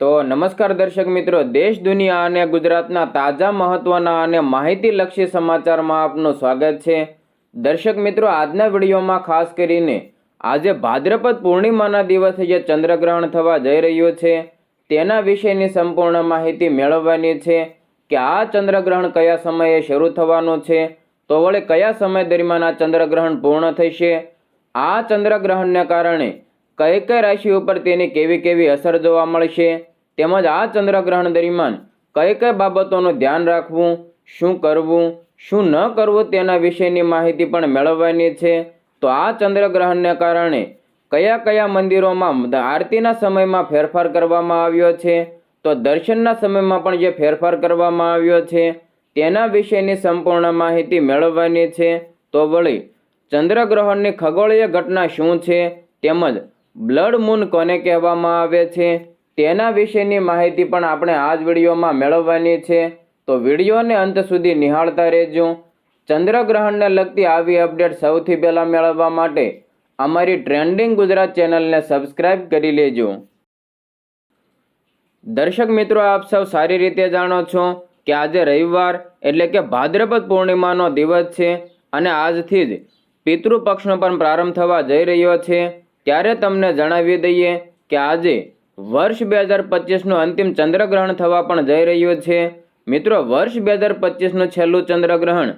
તો નમસ્કાર દર્શક મિત્રો, દેશ, દુનિયા અને ગુજરાતના તાજા મહત્વના અને માહિતીલક્ષી સમાચારમાં આપનું સ્વાગત છે. દર્શક મિત્રો, આજના વિડીયોમાં ખાસ કરીને આજે ભાદ્રપદ પૂર્ણિમાના દિવસે જે ચંદ્રગ્રહણ થવા જઈ રહ્યું છે, તેના વિશેની સંપૂર્ણ માહિતી મેળવવાની છે કે આ ચંદ્રગ્રહણ કયા સમયે શરૂ થવાનું છે, તો વળી કયા સમય દરમિયાન આ ચંદ્રગ્રહણ પૂર્ણ થશે? આ ચંદ્રગ્રહણને કારણે કઈ કઈ રાશિ ઉપર તેની કેવી કેવી અસર જોવા મળશે? તેમજ આ ચંદ્રગ્રહણ દરમિયાન કઈ કઈ બાબતોનું ધ્યાન રાખવું, શું કરવું, શું ન કરવું તેના વિશેની માહિતી પણ મેળવવાની છે. તો આ ચંદ્રગ્રહણને કારણે કયા કયા મંદિરોમાં આરતીના સમયમાં ફેરફાર કરવામાં આવ્યો છે? તો દર્શનના સમયમાં પણ જે ફેરફાર કરવામાં આવ્યો છે, તેના વિશેની સંપૂર્ણ માહિતી મેળવવાની છે. તો વળી ચંદ્રગ્રહણની ખગોળીય ઘટના શું છે? તેમજ બ્લડ મૂન કોને કહેવામાં આવે છે? તેના વિશેની માહિતી પણ આપણે આ જ વિડીયોમાં મેળવવાની છે. તો વિડીયોને અંત સુધી નિહાળતા રહેજો. ચંદ્રગ્રહણને લગતી આવી અપડેટ સૌથી પહેલાં મેળવવા માટે અમારી ટ્રેન્ડિંગ ગુજરાત ચેનલને સબસ્ક્રાઇબ કરી લેજો. દર્શક મિત્રો, આપ સૌ સારી રીતે જાણો છો કે આજે રવિવાર એટલે કે ભાદ્રપદ પૂર્ણિમાનો દિવસ છે અને આજથી જ પિતૃપક્ષનો પણ પ્રારંભ થવા જઈ રહ્યો છે. ત્યારે તમને જણાવી દઈએ કે આજે વર્ષ બે હજાર પચીસનું અંતિમ ચંદ્રગ્રહણ થવા પણ જઈ રહ્યું છે. મિત્રો, વર્ષ બે હજાર પચીસનું છેલ્લું ચંદ્રગ્રહણ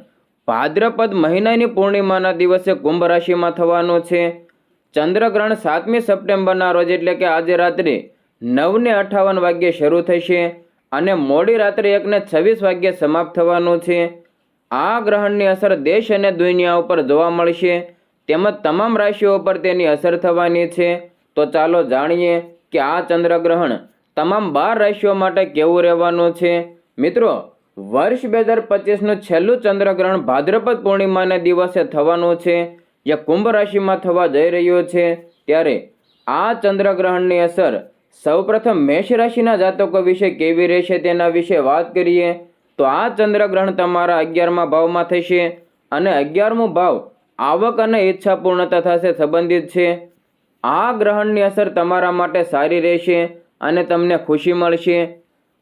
ભાદ્રપદ મહિનાની પૂર્ણિમાના દિવસે કુંભ રાશિમાં થવાનું છે. ચંદ્રગ્રહણ સાતમી સપ્ટેમ્બરના રોજ એટલે કે આજે રાત્રે નવને અઠાવન વાગ્યે શરૂ થશે અને મોડી રાત્રે એકને છવ્વીસ વાગ્યે સમાપ્ત થવાનું છે. આ ગ્રહણની અસર દેશ અને દુનિયા ઉપર જોવા મળશે. તેમજ તમામ રાશિઓ પર તેની અસર થવાની છે. તો ચાલો જાણીએ કે આ ચંદ્રગ્રહણ તમામ બાર રાશિઓ માટે કેવું રહેવાનું છે. મિત્રો, વર્ષ બે હજાર પચીસનું છેલ્લું ચંદ્રગ્રહણ ભાદ્રપદ પૂર્ણિમાના દિવસે થવાનું છે. જે કુંભ રાશિમાં થવા જઈ રહ્યો છે. ત્યારે આ ચંદ્રગ્રહણની અસર સૌપ્રથમ મેષ રાશિના જાતકો વિશે કેવી રહેશે તેના વિશે વાત કરીએ. તો આ ચંદ્રગ્રહણ તમારા અગિયારમા ભાવમાં થશે અને અગિયારમો ભાવ આવક અને ઈચ્છા પૂર્ણતા થશે સંબંધિત છે. આ ગ્રહણની અસર તમારા માટે સારી રહેશે અને તમને ખુશી મળશે.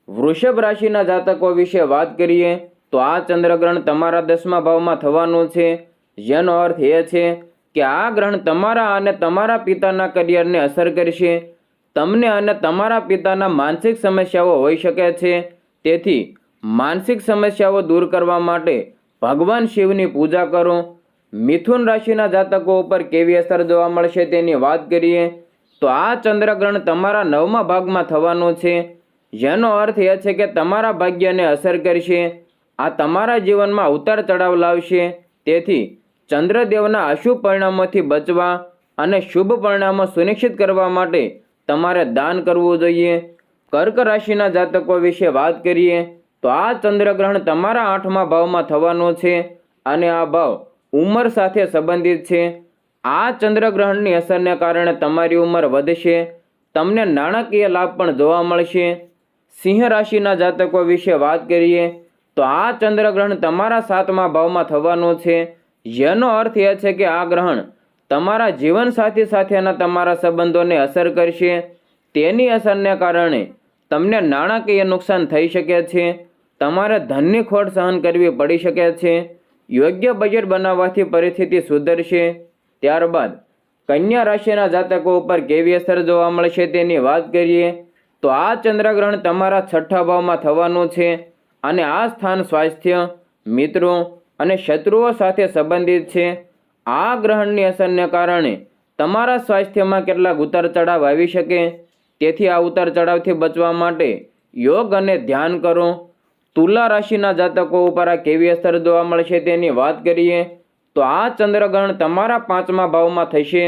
વૃષભ રાશિના જાતકો વિશે વાત કરીએ, તો આ ચંદ્રગ્રહણ તમારા દસમા ભાવમાં થવાનું છે. જેનો અર્થ એ છે કે આ ગ્રહણ તમારા અને તમારા પિતાના કરિયરને અસર કરશે. તમને અને તમારા પિતાના માનસિક સમસ્યાઓ હોઈ શકે છે. તેથી માનસિક સમસ્યાઓ દૂર કરવા માટે ભગવાન શિવની પૂજા કરો. મિથુન રાશિના જાતકો ઉપર કેવી અસર જોવા મળશે તેની વાત કરીએ, તો આ ચંદ્રગ્રહણ તમારા નવમા ભાગમાં થવાનું છે. જેનો અર્થ એ છે કે તમારા ભાગ્યને અસર કરશે, આ તમારા જીવનમાં ઉતાર ચઢાવ લાવશે. તેથી ચંદ્રદેવના અશુભ પરિણામોથી બચવા અને શુભ પરિણામો સુનિશ્ચિત કરવા માટે તમારે દાન કરવું જોઈએ. કર્ક રાશિના જાતકો વિશે વાત કરીએ, તો આ ચંદ્રગ્રહણ તમારા આઠમા ભાવમાં થવાનું છે અને આ ભાવ ઉંમર સાથે સંબંધિત છે. આ ચંદ્રગ્રહણની અસરને કારણે તમારી ઉંમર વધશે. તમને નાણાકીય લાભ પણ જોવા મળશે. સિંહ રાશિના જાતકો વિશે વાત કરીએ, તો આ ચંદ્રગ્રહણ તમારા સાતમા ભાવમાં થવાનું છે. જેનો અર્થ એ છે કે આ ગ્રહણ તમારા જીવનસાથી સાથેના તમારા સંબંધોને અસર કરશે. તેની અસરને કારણે તમને નાણાકીય નુકસાન થઈ શકે છે. તમારે ધનની ખોટ સહન કરવી પડી શકે છે. યોગ્ય બજેટ બનાવવાથી પરિસ્થિતિ સુધરશે. ત્યારબાદ, કન્યા રાશિના જાતકો ઉપર કેવી અસર જોવા મળશે તેની વાત કરીએ, તો આ ચંદ્રગ્રહણ તમારા છઠ્ઠા ભાવમાં થવાનું છે અને આ સ્થાન સ્વાસ્થ્ય, મિત્રો અને શત્રુઓ સાથે સંબંધિત છે. આ ગ્રહણની અસરને કારણે તમારા સ્વાસ્થ્યમાં કેટલાક ઉતાર ચઢાવ આવી શકે. તેથી આ ઉતાર ચઢાવથી બચવા માટે યોગ અને ધ્યાન કરો. તુલા રાશિના જાતકો ઉપર આ કેવી અસર જોવા મળશે તેની વાત કરીએ, તો આ ચંદ્રગ્રહણ તમારા પાંચમા ભાવમાં થશે.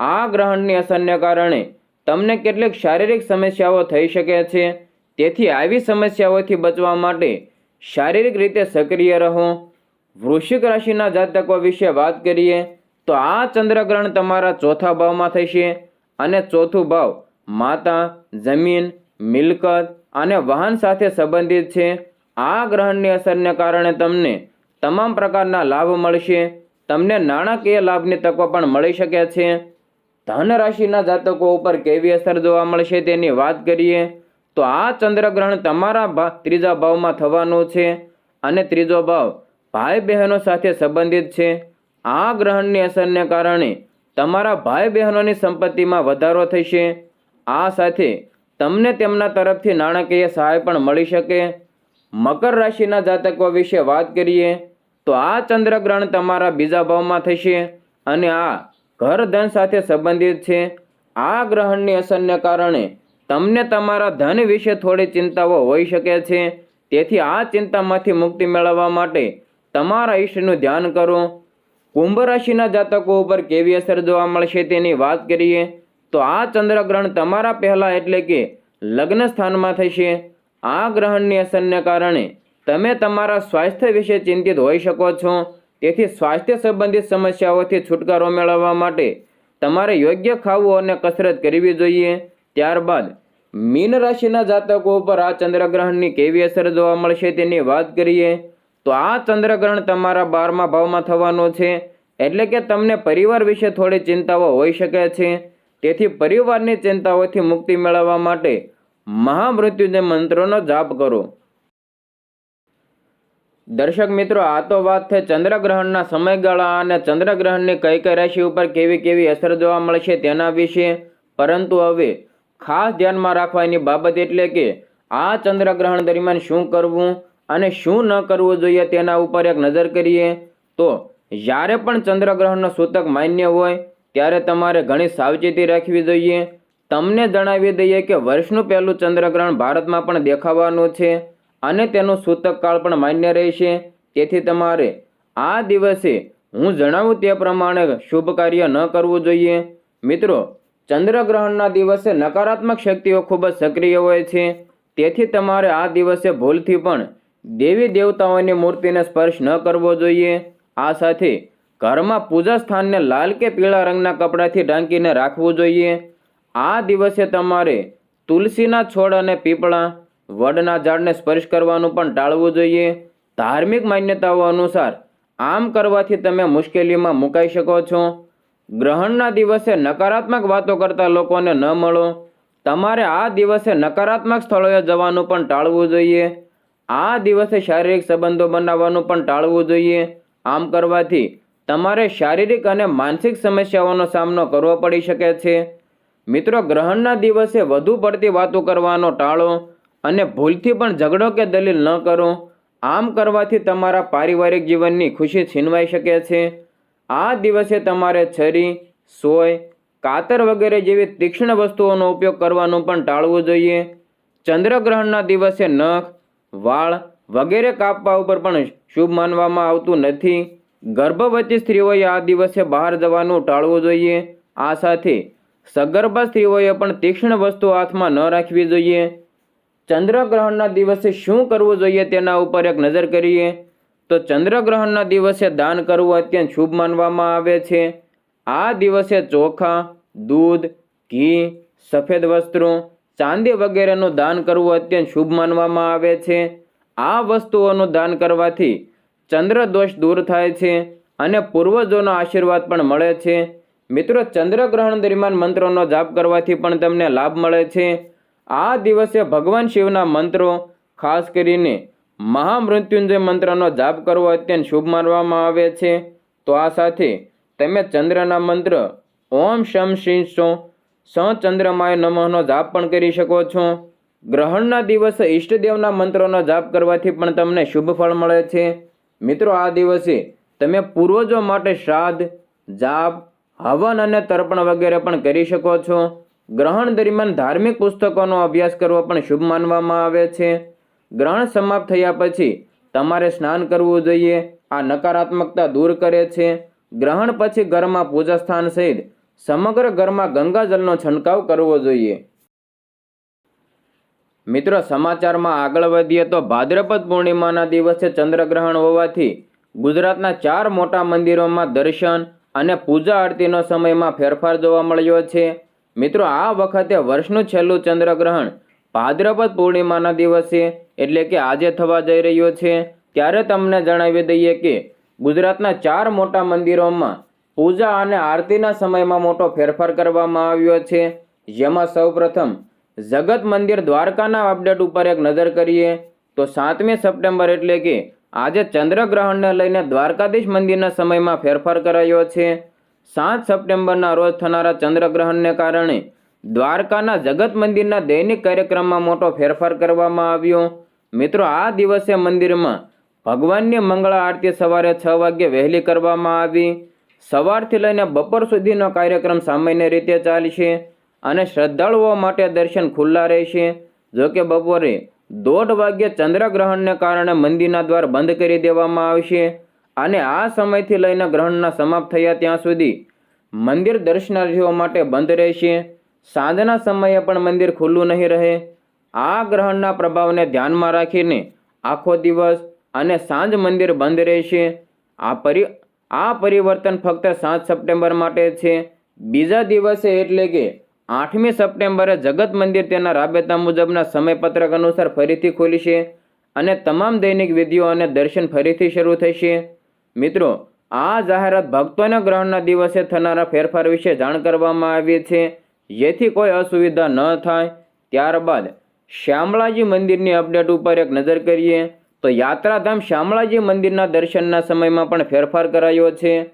આ ગ્રહણની અસરને કારણે તમને કેટલીક શારીરિક સમસ્યાઓ થઈ શકે છે. તેથી આવી સમસ્યાઓથી બચવા માટે શારીરિક રીતે સક્રિય રહો. વૃશ્ચિક રાશિના જાતકો વિશે વાત કરીએ, તો આ ચંદ્રગ્રહણ તમારા ચોથા ભાવમાં થશે અને ચોથું ભાવ માતા, જમીન, મિલકત અને વાહન સાથે સંબંધિત છે. આ ગ્રહણની અસરને કારણે તમને તમામ પ્રકારના લાભ મળશે. તમને નાણાકીય લાભની તકો પણ મળી શકે છે. ધન રાશિના જાતકો ઉપર કેવી અસર જોવા મળશે તેની વાત કરીએ, તો આ ચંદ્રગ્રહણ તમારા ત્રીજા ભાવમાં થવાનું છે અને ત્રીજો ભાવ ભાઈ બહેનો સાથે સંબંધિત છે. આ ગ્રહણની અસરને કારણે તમારા ભાઈ બહેનોની સંપત્તિમાં વધારો થશે. આ સાથે તમને તેમના તરફથી નાણાકીય સહાય પણ મળી શકે. મકર રાશિના જાતકો વિશે વાત કરીએ, તો આ ચંદ્રગ્રહણ તમારા બીજા ભાવમાં થશે અને આ ઘર ધન સાથે સંબંધિત છે. આ ગ્રહણની અસરને કારણે તમને તમારા ધન વિશે થોડી ચિંતાઓ હોઈ શકે છે. તેથી આ ચિંતામાંથી મુક્તિ મેળવવા માટે તમારા ઈષ્ટનું ધ્યાન કરો. કુંભ રાશિના જાતકો ઉપર કેવી અસર જોવા મળશે તેની વાત કરીએ, તો આ ચંદ્રગ્રહણ તમારા પહેલાં એટલે કે લગ્ન સ્થાનમાં થશે. આ ગ્રહણની અસરને કારણે તમે તમારા સ્વાસ્થ્ય વિશે ચિંતિત હોઈ શકો છો. તેથી સ્વાસ્થ્ય સંબંધિત સમસ્યાઓથી છુટકારો મેળવવા માટે તમારે યોગ્ય ખાવું અને કસરત કરવી જોઈએ. ત્યારબાદ, મીન રાશિના જાતકો ઉપર આ ચંદ્રગ્રહણની કેવી અસર જોવા મળશે તેની વાત કરીએ. તો આ ચંદ્રગ્રહણ તમારા બારમા ભાવમાં થવાનું છે, એટલે કે તમને પરિવાર વિશે થોડી ચિંતાઓ હોઈ શકે છે. તેથી પરિવારની ચિંતાઓથી મુક્તિ મેળવવા માટે મહામૃત્યુંજય મંત્રોનો જાપ કરો. દર્શક મિત્રો, આ તો વાત છે ચંદ્રગ્રહણના સમયગાળા અને ચંદ્રગ્રહણની કઈ કઈ રાશિ ઉપર કેવી કેવી અસર જોવા મળશે તેના વિશે. પરંતુ હવે ખાસ ધ્યાનમાં રાખવાની બાબત એટલે કે આ ચંદ્રગ્રહણ દરમિયાન શું કરવું અને શું ન કરવું જોઈએ તેના ઉપર એક નજર કરીએ. તો જ્યારે પણ ચંદ્રગ્રહણનો સૂતક માન્ય હોય, ત્યારે તમારે ઘણી સાવચેતી રાખવી જોઈએ. તમને જણાવી દઈએ કે વર્ષનું પહેલું ચંદ્રગ્રહણ ભારતમાં પણ દેખાવાનું છે અને તેનું સૂતક કાળ પણ માન્ય રહેશે. તેથી તમારે આ દિવસે હું જણાવું તે પ્રમાણે શુભ કાર્ય ન કરવું જોઈએ. મિત્રો, ચંદ્રગ્રહણના દિવસે નકારાત્મક શક્તિઓ ખૂબ જ સક્રિય હોય છે. તેથી તમારે આ દિવસે ભૂલથી પણ દેવી દેવતાઓની મૂર્તિને સ્પર્શ ન કરવો જોઈએ. આ સાથે ઘરમાં પૂજા સ્થાનને લાલ કે પીળા રંગના કપડાથી ઢાંકીને રાખવું જોઈએ. આ દિવસે તમારે તુલસીના છોડ અને પીપળા વડના ઝાડને સ્પર્શ કરવાનું પણ ટાળવું જોઈએ. ધાર્મિક માન્યતાઓ અનુસાર આમ કરવાથી તમે મુશ્કેલીમાં મુકાઈ શકો છો. ગ્રહણના દિવસે નકારાત્મક વાતો કરતા લોકોને ન મળો. તમારે આ દિવસે નકારાત્મક સ્થળોએ જવાનું પણ ટાળવું જોઈએ. આ દિવસે શારીરિક સંબંધો બનાવવાનું પણ ટાળવું જોઈએ. આમ કરવાથી તમારે શારીરિક અને માનસિક સમસ્યાઓનો સામનો કરવો પડી શકે છે. મિત્રો, ગ્રહણના દિવસે વધુ પડતી વાતો કરવાનો ટાળો અને ભૂલથી પણ ઝઘડો કે દલીલ ન કરો, આમ કરવાથી તમારા પારિવારિક જીવનની ખુશી છીનવાઈ શકે છે. આ દિવસે તમારે છરી, સોય, કાતર વગેરે જેવી તીક્ષ્ણ વસ્તુઓનો ઉપયોગ કરવાનું પણ ટાળવું જોઈએ. ચંદ્રગ્રહણના દિવસે નખ, વાળ વગેરે કાપવા ઉપર પણ શુભ માનવામાં આવતું નથી. ગર્ભવતી સ્ત્રીઓએ આ દિવસે બહાર જવાનું ટાળવું જોઈએ. આ સાથે સગર્ભા સ્ત્રીઓએ પણ તીક્ષ્ણ વસ્તુ હાથમાં ન રાખવી જોઈએ. ચંદ્રગ્રહણના દિવસે શું કરવું જોઈએ તેના ઉપર એક નજર કરીએ. તો ચંદ્રગ્રહણના દિવસે દાન કરવું અત્યંત શુભ માનવામાં આવે છે. આ દિવસે ચોખા, દૂધ, ઘી, સફેદ વસ્ત્રો, ચાંદી વગેરેનું દાન કરવું અત્યંત શુભ માનવામાં આવે છે. આ વસ્તુઓનું દાન કરવાથી ચંદ્ર દોષ દૂર થાય છે અને પૂર્વજોનો આશીર્વાદ પણ મળે છે. મિત્રો ચંદ્રગ્રહણ દરમિયાન મંત્રોનો જાપ કરવાથી પણ તમને લાભ મળે છે. આ દિવસે ભગવાન શિવના મંત્રો, ખાસ કરીને મહામૃત્યુંજય મંત્રનો જાપ કરવો અત્યંત શુભ માનવામાં આવે છે. તો આ સાથે તમે ચંદ્રના મંત્ર, ઓમ શમ શ્રી સો સ ચંદ્રમાય નમઃનો જાપ પણ કરી શકો છો. ગ્રહણના દિવસે ઈષ્ટદેવના મંત્રોનો જાપ કરવાથી પણ તમને શુભ ફળ મળે છે. મિત્રો, આ દિવસે તમે પૂર્વજો માટે શ્રાદ્ધ, જાપ હવન અને તર્પણ વગેરે પણ કરી શકો છો. ગ્રહણ દરમિયાન ધાર્મિક પુસ્તકોનો અભ્યાસ કરવો પણ શુભ માનવામાં આવે છે. ગ્રહણ સમાપ્ત થયા પછી તમારે સ્નાન કરવું જોઈએ. આ નકારાત્મકતા દૂર કરે છે. ગ્રહણ પછી ઘરમાં પૂજા સ્થાન સહિત સમગ્ર ઘરમાં ગંગાજળનો છંટકાવ કરવો જોઈએ. મિત્રો, સમાચારમાં આગળ વધીએ તો ભાદ્રપદ પૂર્ણિમાના દિવસે ચંદ્રગ્રહણ હોવાથી ગુજરાતના ચાર મોટા મંદિરોમાં દર્શન અને પૂજા આરતીનો સમયમાં ફેરફાર જોવા મળ્યો છે. મિત્રો, આ વખતે વર્ષનું છેલ્લું ચંદ્રગ્રહણ ભાદ્રપદ પૂર્ણિમાના દિવસે એટલે કે આજે થવા જઈ રહ્યો છે. ત્યારે તમને જણાવી દઈએ કે ગુજરાતના ચાર મોટા મંદિરોમાં પૂજા અને આરતીના સમયમાં મોટો ફેરફાર કરવામાં આવ્યો છે. જેમાં સૌપ્રથમ જગત મંદિર દ્વારકાના અપડેટ ઉપર એક નજર કરીએ, તો સાતમી સપ્ટેમ્બર એટલે કે આજે ચંદ્રગ્રહણને લઈને દ્વારકાધીશ મંદિરના સમયમાં ફેરફાર કરાયો છે. સાત સપ્ટેમ્બરના રોજ થનારા ચંદ્રગ્રહણને કારણે દ્વારકાના જગત મંદિરના દૈનિક કાર્યક્રમમાં મોટો ફેરફાર કરવામાં આવ્યો. મિત્રો, આ દિવસે મંદિરમાં ભગવાનની મંગળા આરતી સવારે છ વાગ્યે વહેલી કરવામાં આવી. સવારથી લઈને બપોર સુધીનો કાર્યક્રમ સામાન્ય રીતે ચાલશે અને શ્રદ્ધાળુઓ માટે દર્શન ખુલ્લા રહેશે. જો કે બપોરે દોઢ વાગ્યે ચંદ્રગ્રહણને કારણે મંદિરના દ્વાર બંધ કરી દેવામાં આવશે અને આ સમયથી લઈને ગ્રહણના સમાપ્ત થયા ત્યાં સુધી મંદિર દર્શનાર્થીઓ માટે બંધ રહેશે. સાંજના સમયે પણ મંદિર ખુલ્લું નહીં રહે. આ ગ્રહણના પ્રભાવને ધ્યાનમાં રાખીને આખો દિવસ અને સાંજ મંદિર બંધ રહેશે. આ પરિ, આ પરિવર્તન ફક્ત સાત સપ્ટેમ્બર માટે છે. બીજા દિવસે એટલે કે આઠમી સપ્ટેમ્બરે જગત મંદિર તેના રાબેતા મુજબના સમયપત્રક અનુસાર ફરીથી ખોલશે અને તમામ દૈનિક વિધિઓ અને દર્શન ફરીથી શરૂ થશે. મિત્રો, આ જાહેરાત ભક્તોના ગ્રહણના દિવસે થનારા ફેરફાર વિશે જાણ કરવામાં આવી છે. જેથી કોઈ અસુવિધા ન થાય. ત્યારબાદ, શ્યામળાજી મંદિરની અપડેટ ઉપર એક નજર કરીએ. તો યાત્રાધામ શ્યામળાજી મંદિરના દર્શનના સમયમાં પણ ફેરફાર કરાયો છે.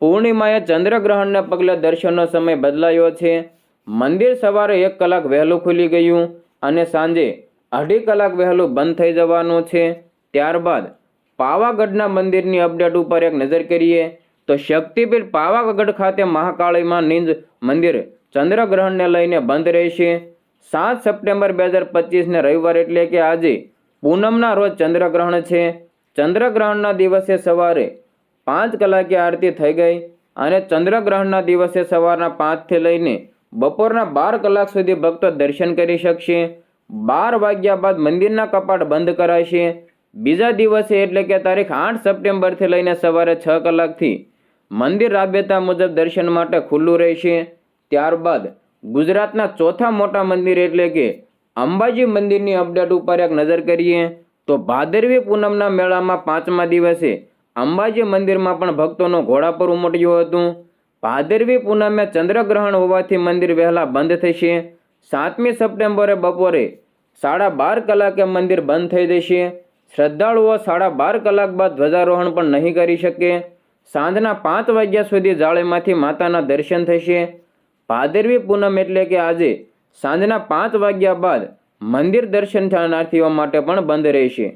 પૂર્ણિમાએ ચંદ્રગ્રહણને પગલે દર્શનનો સમય બદલાયો છે. મંદિર સવારે એક કલાક વહેલું ખુલી ગયું અને સાંજે અઢી કલાક વહેલું બંધ થઈ જવાનું છે. ત્યારબાદ પાવાગઢના મંદિરની અપડેટ ઉપર એક નજર કરીએ તો શક્તિપીઠ પાવાગઢ ખાતે મહાકાળીમાં નિંજ મંદિર ચંદ્રગ્રહણને લઈને બંધ રહેશે. સાત સપ્ટેમ્બર બે હજાર પચીસને રવિવાર એટલે કે આજે પૂનમના રોજ ચંદ્રગ્રહણ છે. ચંદ્રગ્રહણના દિવસે સવારે પાંચ કલાકે આરતી થઈ ગઈ અને ચંદ્રગ્રહણના દિવસે સવારના પાંચથી લઈને બપોરના બાર કલાક સુધી ભક્તો દર્શન કરી શકશે. બાર વાગ્યા બાદ મંદિરના કપાટ બંધ કરાશે. બીજા દિવસે એટલે કે તારીખ આઠ સપ્ટેમ્બરથી લઈને સવારે છ કલાકથી મંદિર રાબેતા મુજબ દર્શન માટે ખુલ્લું રહેશે. ત્યારબાદ ગુજરાતના ચોથા મોટા મંદિર એટલે કે અંબાજી મંદિરની અપડેટ ઉપર એક નજર કરીએ તો ભાદરવી પૂનમના મેળામાં પાંચમા દિવસે અંબાજી મંદિરમાં પણ ભક્તોનો ઘોડા પર ઉમટ્યું હતું. ભાદરવી પૂનમે ચંદ્રગ્રહણ હોવાથી મંદિર વહેલા બંધ થશે સાતમી સપ્ટેમ્બરે બપોરે સાડા બાર કલાકે મંદિર બંધ થઈ જશે. શ્રદ્ધાળુઓ સાડા બાર કલાક બાદ ધ્વજારોહણ પણ નહીં કરી શકે. સાંજના પાંચ વાગ્યા સુધી જાળીમાંથી માતાના દર્શન થશે. ભાદરવી પૂનમ એટલે કે આજે સાંજના પાંચ વાગ્યા બાદ મંદિર દર્શન શરણાર્થીઓ માટે પણ બંધ રહેશે.